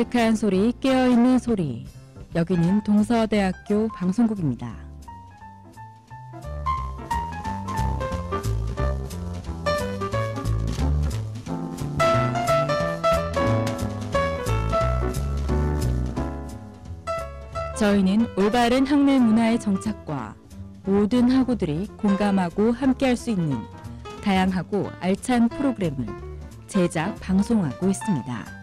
정직한 소리, 깨어있는 소리. 여기는 동서대학교 방송국입니다. 저희는 올바른 학내 문화의 정착과 모든 학우들이 공감하고 함께할 수 있는 다양하고 알찬 프로그램을 제작, 방송하고 있습니다.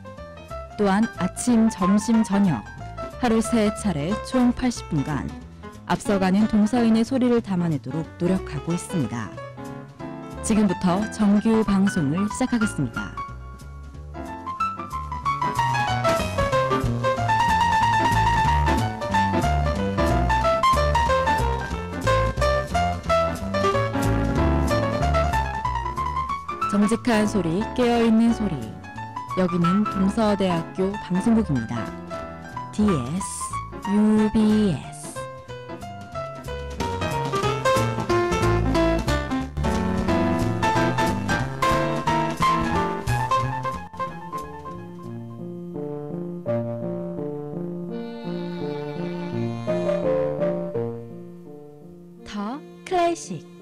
또한 아침, 점심, 저녁 하루 세 차례 총 80분간 앞서가는 동서인의 소리를 담아내도록 노력하고 있습니다. 지금부터 정규 방송을 시작하겠습니다. 정직한 소리, 깨어있는 소리. 여기는 동서대학교 방송국입니다. DS, UBS. 더 클래식.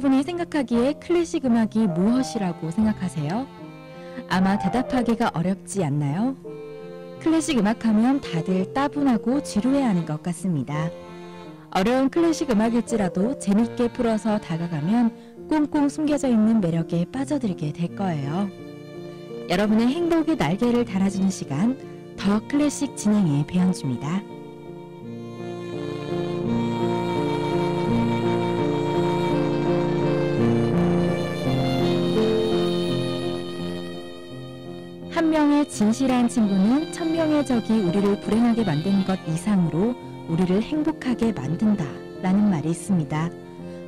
여러분이 생각하기에 클래식 음악이 무엇이라고 생각하세요? 아마 대답하기가 어렵지 않나요? 클래식 음악 하면 다들 따분하고 지루해하는 것 같습니다. 어려운 클래식 음악일지라도 재밌게 풀어서 다가가면 꽁꽁 숨겨져 있는 매력에 빠져들게 될 거예요. 여러분의 행복의 날개를 달아주는 시간, 더 클래식 진행의 배현주입니다. 진실한 친구는 천 명의 적이 우리를 불행하게 만드는 것 이상으로 우리를 행복하게 만든다 라는 말이 있습니다.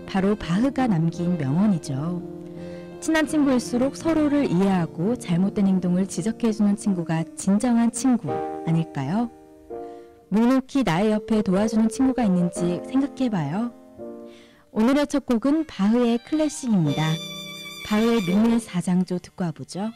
바로 바흐가 남긴 명언이죠. 친한 친구일수록 서로를 이해하고 잘못된 행동을 지적해주는 친구가 진정한 친구 아닐까요? 묵묵히 나의 옆에 도와주는 친구가 있는지 생각해봐요. 오늘의 첫 곡은 바흐의 클래식입니다. 바흐의 눈의 사장조 듣고 와보죠.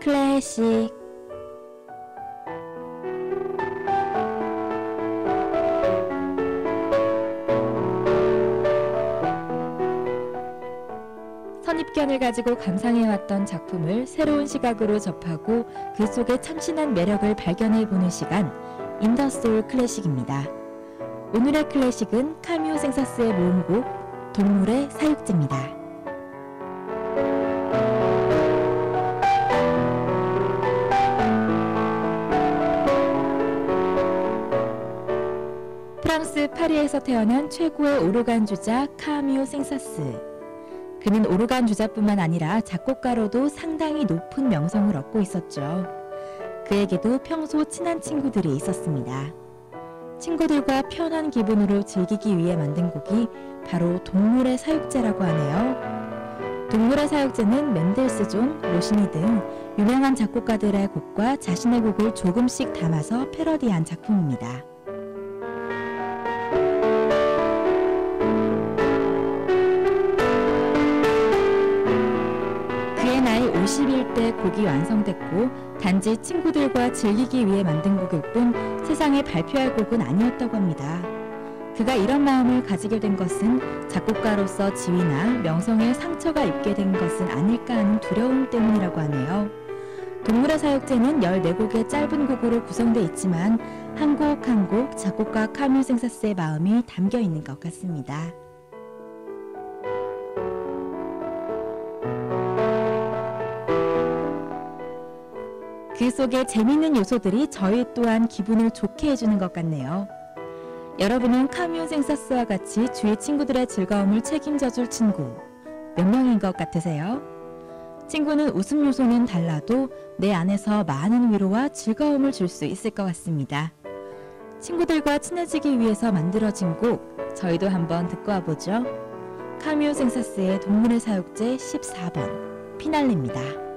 클래식 선입견을 가지고 감상해왔던 작품을 새로운 시각으로 접하고 그 속에 참신한 매력을 발견해보는 시간 인더소울 클래식입니다. 오늘의 클래식은 카미오 생사스의 모음곡 동물의 사육지입니다. 파리에서 태어난 최고의 오르간 주자 카미오 생사스. 그는 오르간 주자뿐만 아니라 작곡가로도 상당히 높은 명성을 얻고 있었죠. 그에게도 평소 친한 친구들이 있었습니다. 친구들과 편한 기분으로 즐기기 위해 만든 곡이 바로 동물의 사육제라고 하네요. 동물의 사육제는 멘델스 존, 로시니 등 유명한 작곡가들의 곡과 자신의 곡을 조금씩 담아서 패러디한 작품입니다. 51대 곡이 완성됐고 단지 친구들과 즐기기 위해 만든 곡일 뿐 세상에 발표할 곡은 아니었다고 합니다. 그가 이런 마음을 가지게 된 것은 작곡가로서 지위나 명성에 상처가 입게 된 것은 아닐까 하는 두려움 때문이라고 하네요. 동물의 사육제는 14곡의 짧은 곡으로 구성되어 있지만 한 곡 한 곡 작곡가 카밀 생사스의 마음이 담겨 있는 것 같습니다. 그 속에 재밌는 요소들이 저희 또한 기분을 좋게 해주는 것 같네요. 여러분은 카미오 생사스와 같이 주위 친구들의 즐거움을 책임져줄 친구 몇 명인 것 같으세요? 친구는 웃음 요소는 달라도 내 안에서 많은 위로와 즐거움을 줄 수 있을 것 같습니다. 친구들과 친해지기 위해서 만들어진 곡 저희도 한번 듣고 와보죠. 카미오 생사스의 동물의 사육제 14번 피날레입니다.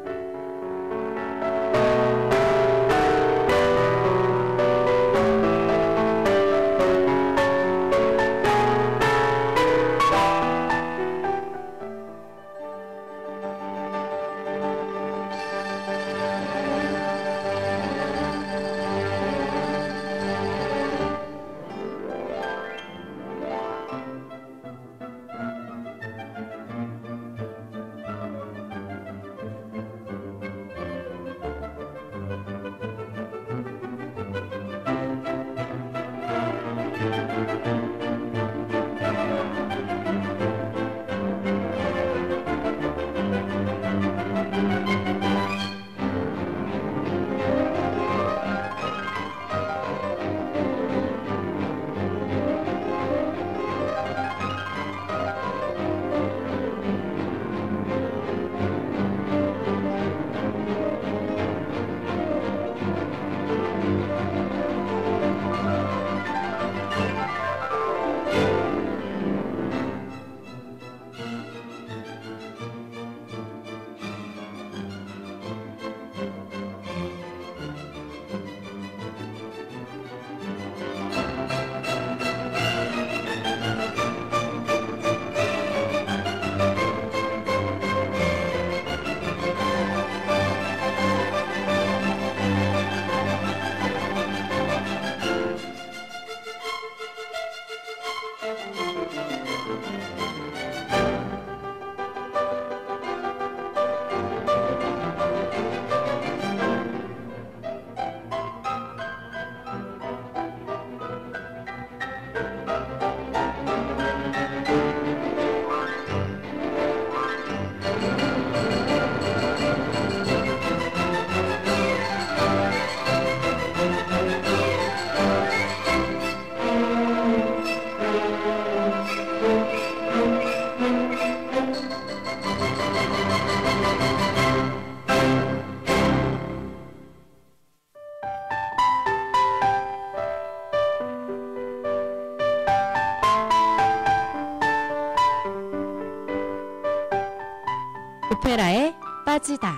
빠지다.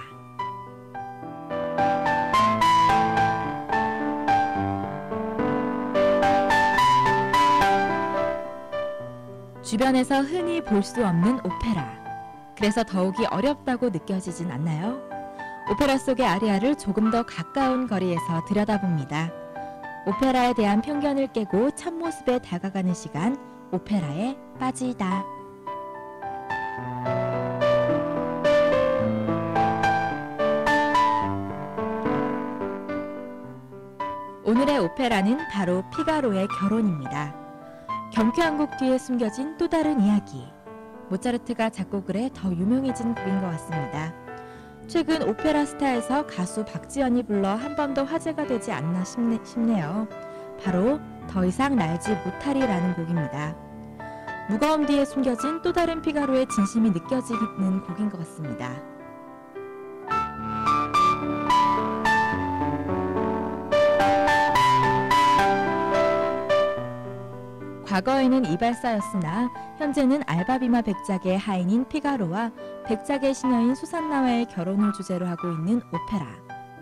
주변에서 흔히 볼 수 없는 오페라. 그래서 더욱이 어렵다고 느껴지진 않나요? 오페라 속의 아리아를 조금 더 가까운 거리에서 들여다봅니다. 오페라에 대한 편견을 깨고 참모습에 다가가는 시간, 오페라에 빠지다. 오늘의 오페라는 바로 피가로의 결혼입니다. 경쾌한 곡 뒤에 숨겨진 또 다른 이야기. 모차르트가 작곡을 해 더 유명해진 곡인 것 같습니다. 최근 오페라 스타에서 가수 박지연이 불러 한 번 더 화제가 되지 않나 싶네, 싶네요. 바로 더 이상 날지 못하리라는 곡입니다. 무거움 뒤에 숨겨진 또 다른 피가로의 진심이 느껴지는 곡인 것 같습니다. 과거에는 이발사였으나 현재는 알바비마 백작의 하인인 피가로와 백작의 시녀인 수산나와의 결혼을 주제로 하고 있는 오페라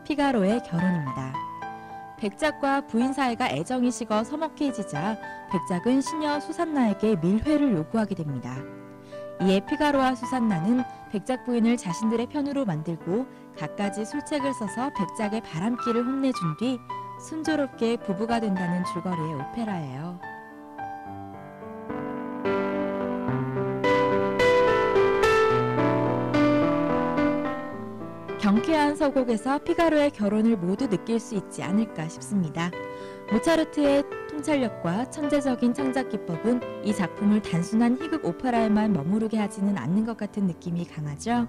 피가로의 결혼입니다. 백작과 부인 사이가 애정이 식어 서먹해지자 백작은 시녀 수산나에게 밀회를 요구하게 됩니다. 이에 피가로와 수산나는 백작 부인을 자신들의 편으로 만들고 갖가지 술책을 써서 백작의 바람길을 혼내준 뒤 순조롭게 부부가 된다는 줄거리의 오페라예요. 경쾌한 서곡에서 피가로의 결혼을 모두 느낄 수 있지 않을까 싶습니다. 모차르트의 통찰력과 천재적인 창작 기법은 이 작품을 단순한 희극 오페라에만 머무르게 하지는 않는 것 같은 느낌이 강하죠.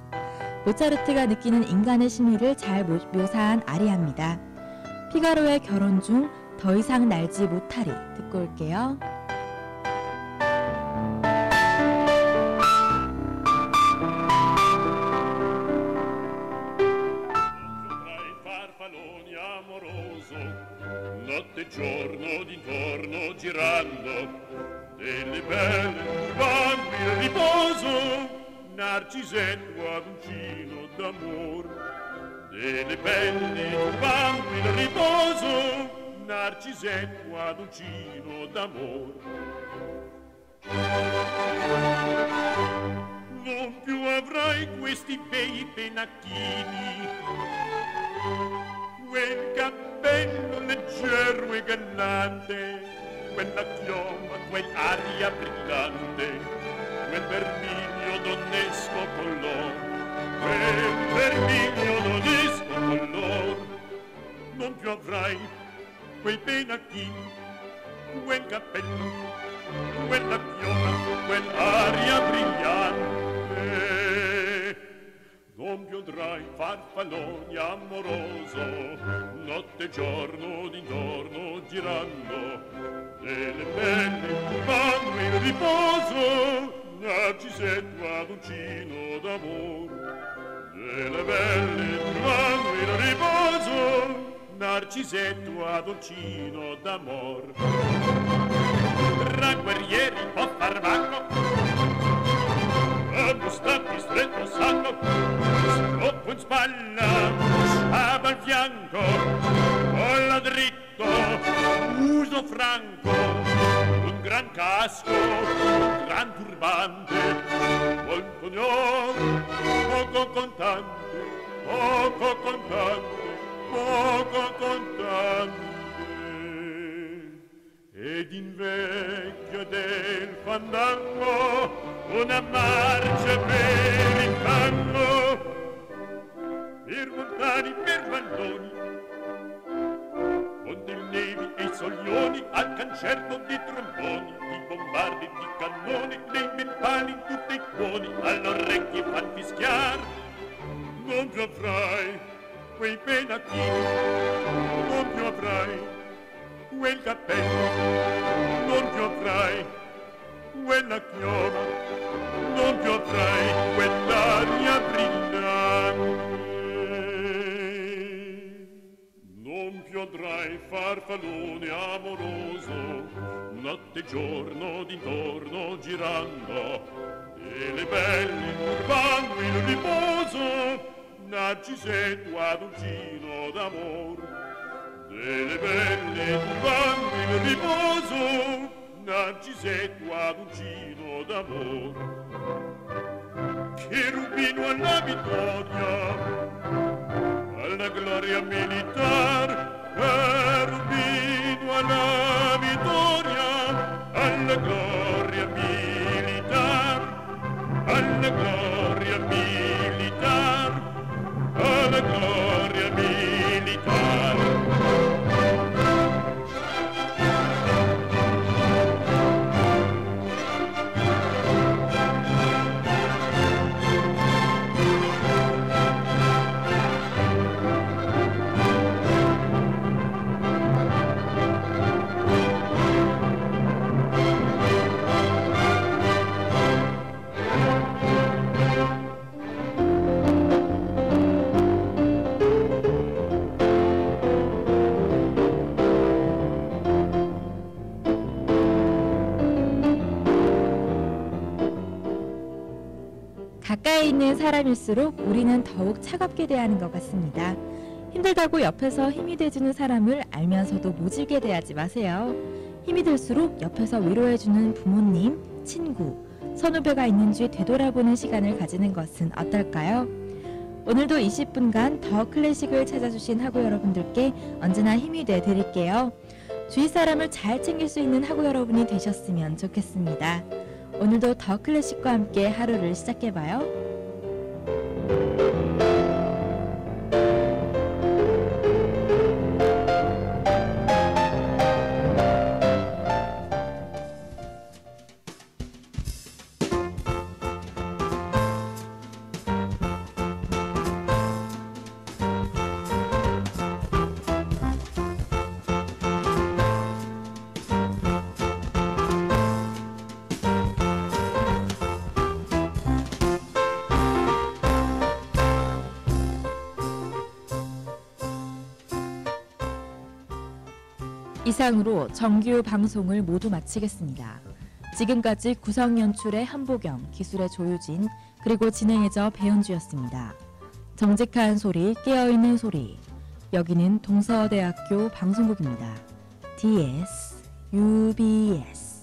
모차르트가 느끼는 인간의 심리를 잘 묘사한 아리아입니다. 피가로의 결혼 중 더 이상 날지 못하리 듣고 올게요. Belle turbando il riposo narcisetto ad uncino d'amor non più avrai questi bei penacchini quel cappello leggero e gallante, quella chioma, quell'aria brillante, quel vermiglio donnesco me per non più avrai quel penacchino quel cappello quella chioma, quell'aria brillante. Non più andrai farfalloni amoroso notte e giorno d'intorno girando e le pelle incubando in riposo narcisetto ad uncino d'amor delle belle turbando il riposo narcisetto ad uncino d'amor. Tra guerrieri o farmaco Gustati stretto sacco Scopo in spalla Sciaba al fianco Colla dritto Uso franco. Un gran casco, un gran turbante, montoñón, poco contante, poco contante, poco contante. Ed in vecchio del fandango una marcia per il tango, per montani, per bandoni, nevi i soglioni al concerto di tromboni di bombardi, di cannoni dei metalli tutti buoni all'orecchie fan fischiar non più avrai quei penachini non più avrai quel cappello non più avrai quella chioma non più avrai quell'aria giorno d'intorno girando e le belle turbando il riposo narcisetto ad uncino d'amor. Delle belle turbando il riposo narcisetto ad uncino d'amor. Che rubino alla vittoria alla gloria militar, Erubino 있는 사람일수록 우리는 더욱 차갑게 대하는 것 같습니다. 힘들다고 옆에서 힘이 돼주는 사람을 알면서도 모질게 대하지 마세요. 힘이 들수록 옆에서 위로해주는 부모님, 친구, 선후배가 있는지 되돌아보는 시간을 가지는 것은 어떨까요? 오늘도 20분간 더 클래식을 찾아주신 학우 여러분들께 언제나 힘이 돼 드릴게요. 주위 사람을 잘 챙길 수 있는 학우 여러분이 되셨으면 좋겠습니다. 오늘도 더 클래식과 함께 하루를 시작해봐요. 이상으로 정규 방송을 모두 마치겠습니다. 지금까지 구성 연출의 한보경, 기술의 조유진, 그리고 진행해저 배현주였습니다. 정직한 소리, 깨어있는 소리. 여기는 동서대학교 방송국입니다. DS, UBS.